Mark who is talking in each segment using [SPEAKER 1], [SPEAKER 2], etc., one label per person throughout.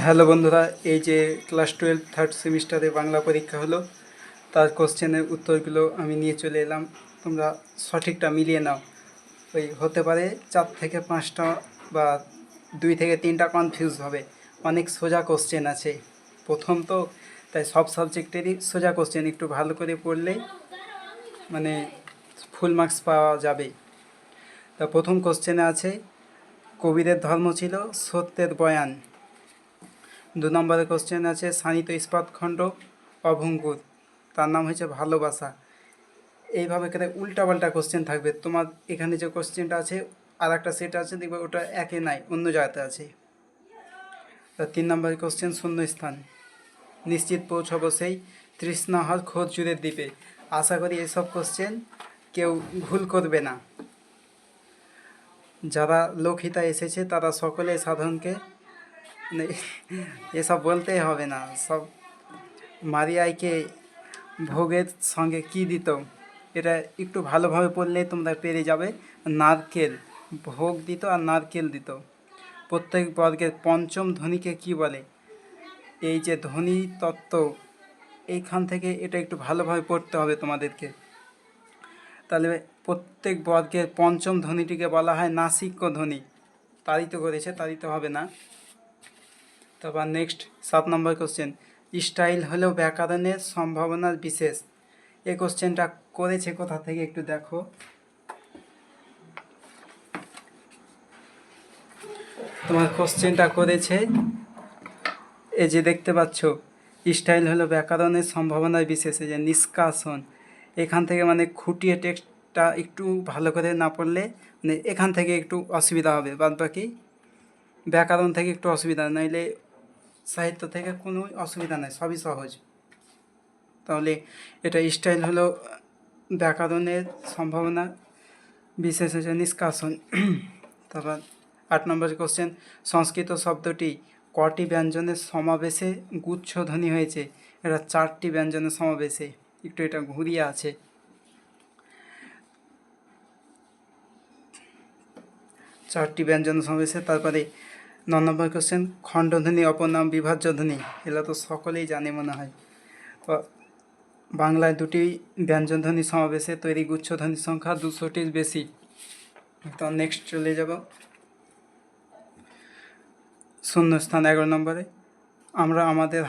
[SPEAKER 1] Hello বন্ধুরা, এই যে ক্লাস টুয়েলভ থার্ড সেমিস্টারে বাংলা পরীক্ষা হলো, তার কোশ্চেনের উত্তরগুলো আমি নিয়ে চলে এলাম। তোমরা সঠিকটা মিলিয়ে নাও। ওই হতে পারে চার থেকে পাঁচটা বা দুই থেকে তিনটা কনফিউজ হবে। অনেক সোজা কোশ্চেন আছে। প্রথম তো, তাই সব সাবজেক্টেরই সোজা কোশ্চেন একটু ভালো করে পড়লেই মানে ফুল মার্কস পাওয়া যাবে। তা প্রথম কোশ্চেনে আছে, কবিদের ধর্ম ছিল সত্যের বয়ান। দু নম্বরের কোশ্চেন আছে, সানিত ইস্পাত খণ্ড, অভঙ্গুর। তার নাম হচ্ছে ভালোবাসা। এইভাবে করে উল্টাপাল্টা কোশ্চেন থাকবে? তোমার এখানে যে কোশ্চেনটা আছে আর একটা সেট আছে, দেখবে ওটা একে নাই, অন্য জায়গাতে আছে। তিন নম্বরের কোশ্চেন শূন্য স্থান নিশ্চিত পৌঁছাবো সেই তৃষ্ণাহর খোঁজ জুড়ে দ্বীপে। আশা করি এসব কোশ্চেন কেউ ভুল করবে না। যারা লোকহিতা এসেছে, তারা সকলে সাধারণকে এসব বলতেই হবে না। সব মারিয়াইকে ভোগের সঙ্গে কি দিত? এটা একটু ভালোভাবে পড়লেই তোমরা পেরে যাবে। নারকেল ভোগ দিত আর নারকেল দিত। প্রত্যেক বর্গের পঞ্চম ধ্বনিকে কি বলে? এই যে ধ্বনি তত্ত্ব, এইখান থেকে এটা একটু ভালোভাবে পড়তে হবে তোমাদেরকে। তাহলে প্রত্যেক বর্গের পঞ্চম ধ্বনিটিকে বলা হয় নাসিক্য ধ্বনি। তারিত করেছে তারিত হবে না। তারপর নেক্সট সাত নম্বর কোশ্চেন স্টাইল হলেও ব্যাকরণের সম্ভাবনার বিশেষ। এই কোশ্চেনটা করেছে কোথা থেকে একটু দেখো। তোমার কোশ্চেনটা করেছে, এই যে দেখতে পাচ্ছ স্টাইল হলো ব্যাকরণের সম্ভাবনার বিশেষ যে নিষ্কাশন। এখান থেকে মানে খুঁটিয়ে টেক্সটটা একটু ভালো করে না পড়লে মানে এখান থেকে একটু অসুবিধা হবে, বাদ বাকি ব্যাকরণ থেকে একটু অসুবিধা, নইলে সাহিত্য থেকে কোনো অসুবিধা নেই, সবই সহজ। তাহলে এটা স্টাইল হলো ব্যাকরণের সম্ভাবনা, বিশেষ হচ্ছে নিষ্কাশন। তারপর আট নম্বর কোশ্চেন সংস্কৃত শব্দটি কটি ব্যঞ্জনের সমাবেশে গুচ্ছধ্বনি হয়েছে? এটা চারটি ব্যঞ্জনের সমাবেশে, একটু এটা ঘুরিয়ে আছে। চারটি ব্যঞ্জন সমাবেশে, তারপরে ন নম্বর কোশ্চেন খণ্ডধ্বনি, অপর নাম বিভাজ্য ধ্বনি এগুলো তো সকলেই জানে মনে হয়। তো বাংলায় দুটি ব্যঞ্জনধ্বনি সমাবেশে তৈরি গুচ্ছধ্বনির সংখ্যা দুশোটির বেশি। তো নেক্সট চলে যাব। শূন্যস্থান এগারো নম্বরে। আমরা আমাদের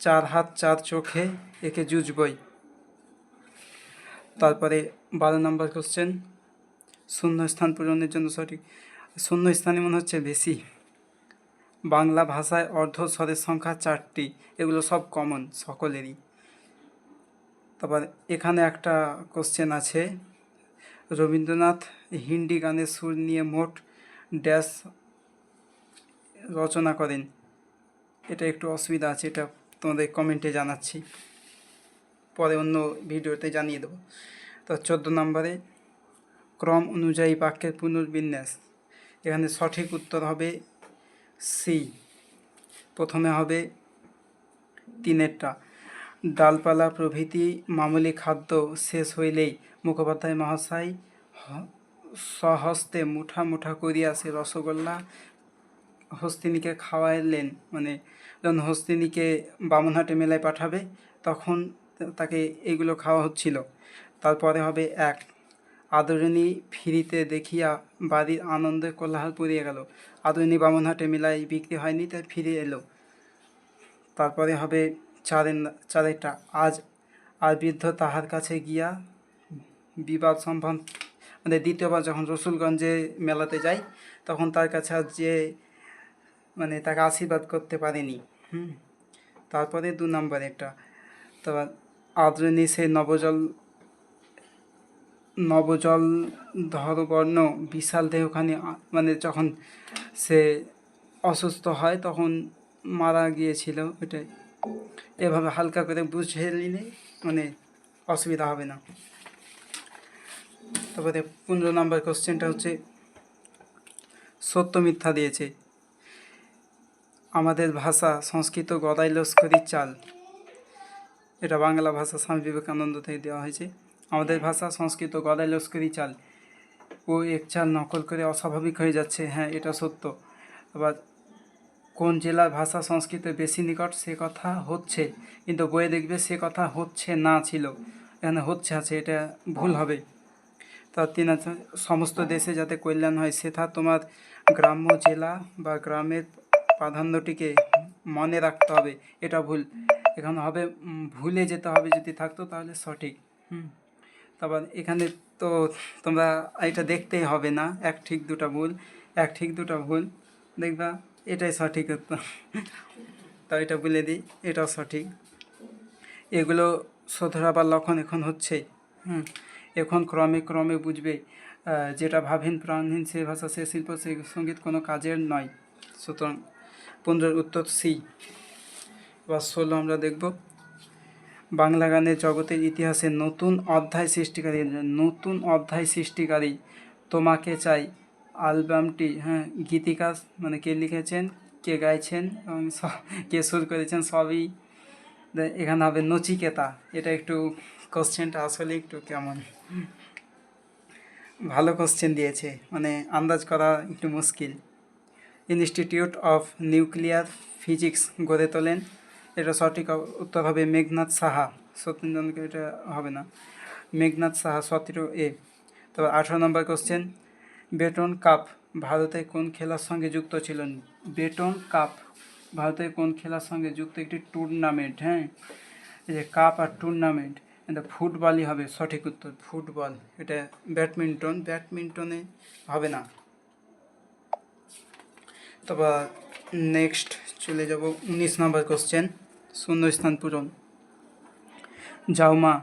[SPEAKER 1] চার হাত, চার চোখে একে জুজবই তারপরে বারো নম্বর কোশ্চেন শূন্য স্থান পূরণের জন্য সঠিক শূন্য স্থানে মনে হচ্ছে বেশি। বাংলা ভাষায় অর্ধ স্বরের সংখ্যা চারটি, এগুলো সব কমন সকলেরই। তারপর এখানে একটা কোশ্চেন আছে। রবীন্দ্রনাথ হিন্দি গানের সুর নিয়ে মোট ড্যাশ রচনা করেন। এটা একটু অসুবিধা আছে, এটা তোমাদের কমেন্টে জানাচ্ছি। পরে অন্য ভিডিওতে জানিয়ে দেবো। তো চোদ্দ নম্বরে, ক্রম অনুযায়ী বাক্যের পুনর্বিন্যাস। এখানে সঠিক উত্তর হবে সি। প্রথমে হবে তিনেরটা। ডালপালা প্রভৃতি মামুলি খাদ্য শেষ হইলেই মুখোপাধ্যায় মহাশয় স্বহস্তে মুঠা মুঠা করিয়া সে রসগোল্লা হস্তিনীকে খাওয়াইলেন। মানে যখন হস্তিনীকে বামনহাটে মেলায় পাঠাবে, তখন তাকে এগুলো খাওয়া হচ্ছিল। তারপরে হবে এক। আদরিণী ফিরিতে দেখিয়া বাড়ির আনন্দে কোলাহল পড়িয়া গেল। আদরিণী বামনহাটে মেলায় বিক্রি হয়নি, তাই ফিরে এলো। তারপরে হবে চারের চারেরটা আজ আর বৃদ্ধ তাহার কাছে গিয়া বিবাদ সম্ভব মানে দ্বিতীয়বার যখন রসুলগঞ্জে মেলাতে যাই তখন তার কাছে আর যে মানে তাকে আশীর্বাদ করতে পারেনি। হুম। তারপরে দু নম্বর একটা তারপর আদ্রনী সে নবজল নবজল ধরবর্ণ বিশাল দেহখানি মানে যখন সে অসুস্থ হয় তখন মারা গিয়েছিল এটাই এভাবে হালকা করে বুঝে নিলে মানে অসুবিধা হবে না। তারপরে পনেরো নম্বর কোশ্চেনটা হচ্ছে, সত্য মিথ্যা দিয়েছে। আমাদের ভাষা সংস্কৃত গদাই লস্করি চাল। এটা বাংলা ভাষা স্বামী বিবেকানন্দ থেকে দেওয়া হয়েছে। আমাদের ভাষা, সংস্কৃত, গদাই, লস্করি, চাল ও এক চাল নকল করে অস্বাভাবিক হয়ে যাচ্ছে। হ্যাঁ এটা সত্য। আবার কোন জেলার ভাষা, সংস্কৃত বেশি নিকট, সে কথা হচ্ছে। কিন্তু বইয়ে দেখবে সে কথা হচ্ছে না ছিল। এখানে হচ্ছে আছে, এটা ভুল হবে। তার তিন সমস্ত দেশে যাতে কল্যাণ হয় সেটা তোমার গ্রাম্য জেলা বা গ্রামের প্রাধান্যটিকে মনে রাখতে হবে। এটা ভুল। এখানে হবে ভুলে যেতে হবে যদি থাকতো তাহলে সঠিক। হুম। তারপর এখানে তো তোমরা এটা দেখতেই হবে না, এক ঠিক দুটা ভুল, এক ঠিক দুটা ভুল, দেখবা এটাই সঠিক উত্তর। তাও এটা বলে দিই, এটাও সঠিক। এগুলো শোধরাবার লক্ষণ এখন হচ্ছে, হুম, এখন ক্রমে ক্রমে বুঝবে যেটা ভাবহীন প্রাণহীন সে ভাষা, সে শিল্প, সে সংগীত কোনো কাজের নয়। সুতরাং পনেরোর উত্তর সি। বা ষোলো আমরা দেখব। বাংলা গানের জগতের ইতিহাসে নতুন অধ্যায় সৃষ্টিকারী, নতুন অধ্যায় সৃষ্টিকারী। তোমাকে চাই। অ্যালবামটি হ্যাঁ গীতিকা মানে কে লিখেছেন, কে গাইছেন, এবং কে সুর করেছেন, সবই এখানে হবে নচিকেতা। এটা একটু কোশ্চেনটা আসলে একটু কেমন? ভালো কোশ্চেন দিয়েছে। মানে আন্দাজ করা একটু মুশকিল। ইনস্টিটিউট অফ নিউক্লিয়ার ফিজিক্স গড়ে তোলেন। এটা সঠিক উত্তর হবে মেঘনাথ সাহা। সত্যেন্দ্রনাথ এটা হবে না। মেঘনাথ সাহা সতেরো এ। তবে আঠারো নম্বর কোশ্চেন বেটন কাপ ভারতে কোন খেলার সঙ্গে যুক্ত ছিলেন? বেটন কাপ ভারতের কোন খেলার সঙ্গে যুক্ত? একটি টুর্নামেন্ট হ্যাঁ? যে কাপ আর টুর্নামেন্ট এটা ফুটবলই হবে সঠিক উত্তর, ফুটবল। এটা ব্যাডমিন্টন, ব্যাডমিন্টনে হবে না। তারপর নেক্সট চলে যাব উনিশ নম্বর কোশ্চেন শূন্যস্থান পূরণ। যাওমা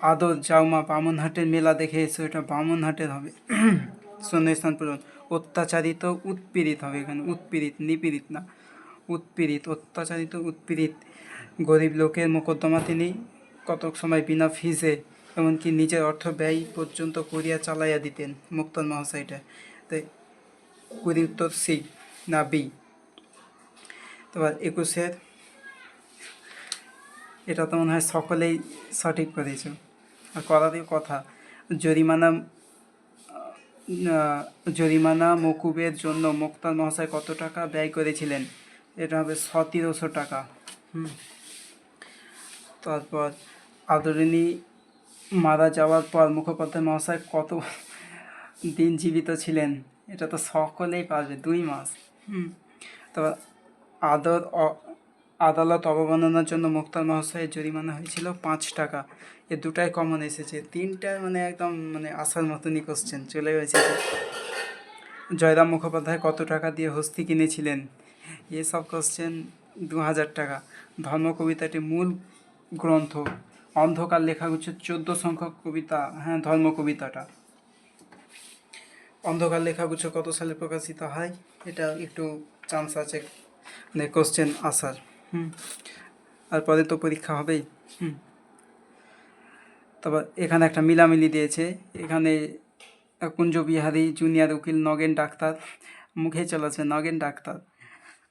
[SPEAKER 1] আদর যাওমা বামনহাটের মেলা দেখে এসো, এটা বামনহাটের হবে। শূন্যস্থান পূরণ। অত্যাচারিত উৎপীড়িত হবে এখানে। উৎপীড়িত, নিপীড়িত না। উৎপীড়িত, অত্যাচারিত, উৎপীড়িত। গরিব লোকের মোকদ্দমা তিনি কতক সময় বিনা ফিজে এমনকি নিজের অর্থ ব্যয় পর্যন্ত করিয়া চালাইয়া দিতেন মুক্তন মহাশয়টা তাই কুড়ি উত্তর সি, না বি। তারপর একুশের এটা তো মনে হয় সকলেই সঠিক করেছ। আর করারই কথা, জরিমানা জরিমানা মকুবের জন্য মোক্তার মহাশয় কত টাকা ব্যয় করেছিলেন? এটা হবে সতেরোশো টাকা। হুম। তারপর আদরিণী মারা যাওয়ার পর মুখোপাধ্যায় মহাশয় কত দিন জীবিত ছিলেন? এটা তো সকলেই পারবে, দুই মাস। হুম। তারপর আদর আদালত অবমাননার জন্য মুক্তার মহাশয়ের জরিমানা হয়েছিল পাঁচ টাকা। এ দুটাই কমন এসেছে। তিনটা মানে একদম মানে আসার মতনই কোশ্চেন চলে এসেছে জয়রাম মুখোপাধ্যায় কত টাকা দিয়ে হস্তি কিনেছিলেন? এসব কোশ্চেন দু হাজার টাকা। ধর্ম কবিতাটি মূল গ্রন্থ, অন্ধকার লেখাগুচ্ছ, চোদ্দ সংখ্যক কবিতা হ্যাঁ ধর্ম কবিতাটা অন্ধকার লেখাগুচ্ছ কত সালে প্রকাশিত হয়? এটা একটু চান্স আছে কোশ্চেন আসার হুম। আর পরে তো পরীক্ষা হবেই, হুম। তারপর এখানে একটা মিলামিলি দিয়েছে, এখানে কুঞ্জ বিহারী জুনিয়র উকিল নগেন ডাক্তার, মুখে চলেছে নগেন ডাক্তার।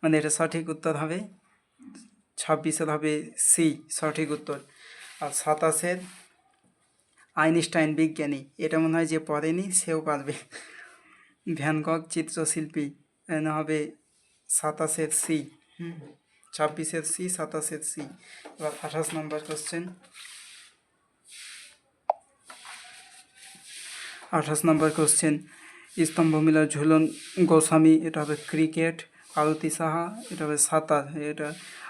[SPEAKER 1] মানে এটা সঠিক উত্তর হবে, ছাব্বিশের হবে সি সঠিক উত্তর। আর সাতাশের আইনস্টাইন বিজ্ঞানী, এটা মনে হয় যে পড়েনি, সেও পারবে। ভ্যানগক চিত্রশিল্পী হবে সাতাশের সি। হুম। ছাব্বিশের সি সাতাশের সি। এবার আঠাশ নম্বর কোশ্চেন আঠাশ নম্বর কোশ্চেন স্তম্ভমিলার ঝুলন গোস্বামী এটা হবে ক্রিকেট আরতি সাহা এটা হবে সাঁতার। এটা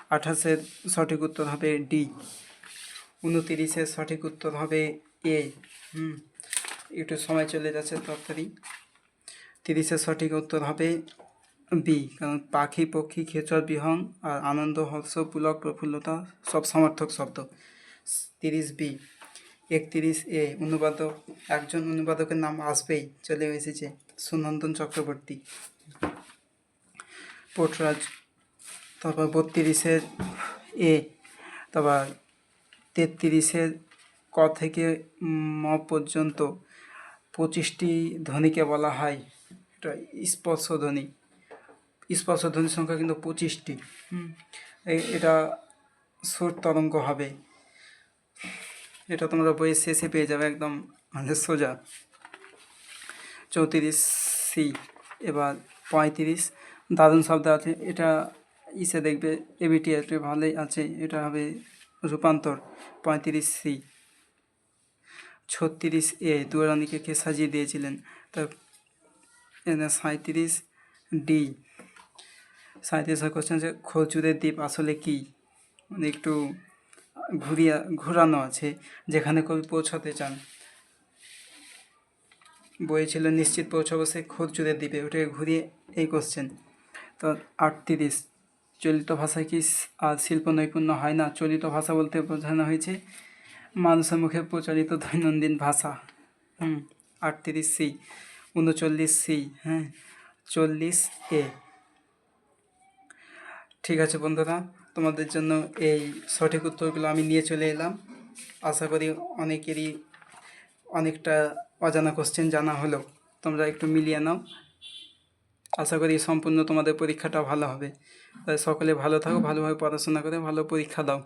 [SPEAKER 1] আঠাশের সঠিক উত্তর হবে ডি উনতিরিশের সঠিক উত্তর হবে এ হুম। একটু সময় চলে যাচ্ছে তাড়াতাড়ি। তিরিশের সঠিক উত্তর হবে বি, কারণ পাখি, পক্ষী, খেচর বিহং আর আনন্দ হর্ষ পুলক, প্রফুল্লতা, সব সমর্থক শব্দ। তিরিশ বি, একত্রিশ এ, অনুবাদক, একজন অনুবাদকের নাম আসবেই, চলে এসেছে, সুনন্দন চক্রবর্তী। পোটরাজ, তারপর বত্রিশের এ, তারপর তেত্রিশের ক থেকে ম পর্যন্ত পঁচিশটি ধ্বনিকে বলা হয়, এটা স্পর্শ ধ্বনি। স্পর্শ ধ্বনির সংখ্যা কিন্তু পঁচিশটি। এটা সুর তরঙ্গ হবে। এটা তোমরা বইয়ের শেষে পেয়ে যাবে একদম মানে সোজা। চৌত্রিশ সি এবার পঁয়ত্রিশ। দারুণ শব্দ আছে। এটা ইসে দেখবে এবিটি একটু ভালোই আছে। এটা হবে রূপান্তর পঁয়ত্রিশ সি। ছত্রিশ এ দুয়ারানিকে কে সাজিয়ে দিয়েছিলেন? তা সাঁত্রিশ ডি। সাঁত্রিশ কোশ্চেন যে খরচুরের দ্বীপ আসলে কি? মানে একটু ঘুরিয়া, ঘোরানো আছে, যেখানে কবি পৌঁছাতে চান। বইয়ে ছিল নিশ্চিত পৌঁছাবো সে খরচুরের দ্বীপে, ওটাকে ঘুরিয়ে এই কোশ্চেন তো আটত্রিশ, চলিত ভাষায় কি আর শিল্প নৈপুণ্য হয় না? চলিত ভাষা বলতে বোঝানো হয়েছে মানুষের মুখে প্রচলিত দৈনন্দিন ভাষা। হুম, আটত্রিশ সি, উনচল্লিশ সি হ্যাঁ চল্লিশ এ। ঠিক আছে বন্ধুরা, তোমাদের জন্য এই সঠিক উত্তরগুলো আমি নিয়ে চলে এলাম। আশা করি অনেকেরই অনেকটা অজানা কোশ্চেন জানা হলো। তোমরা একটু মিলিয়ে নাও। আশা করি সম্পূর্ণ তোমাদের পরীক্ষাটা ভালো হবে। তাই সকলে ভালো থাকো, ভালোভাবে পড়াশোনা করে ভালো পরীক্ষা দাও।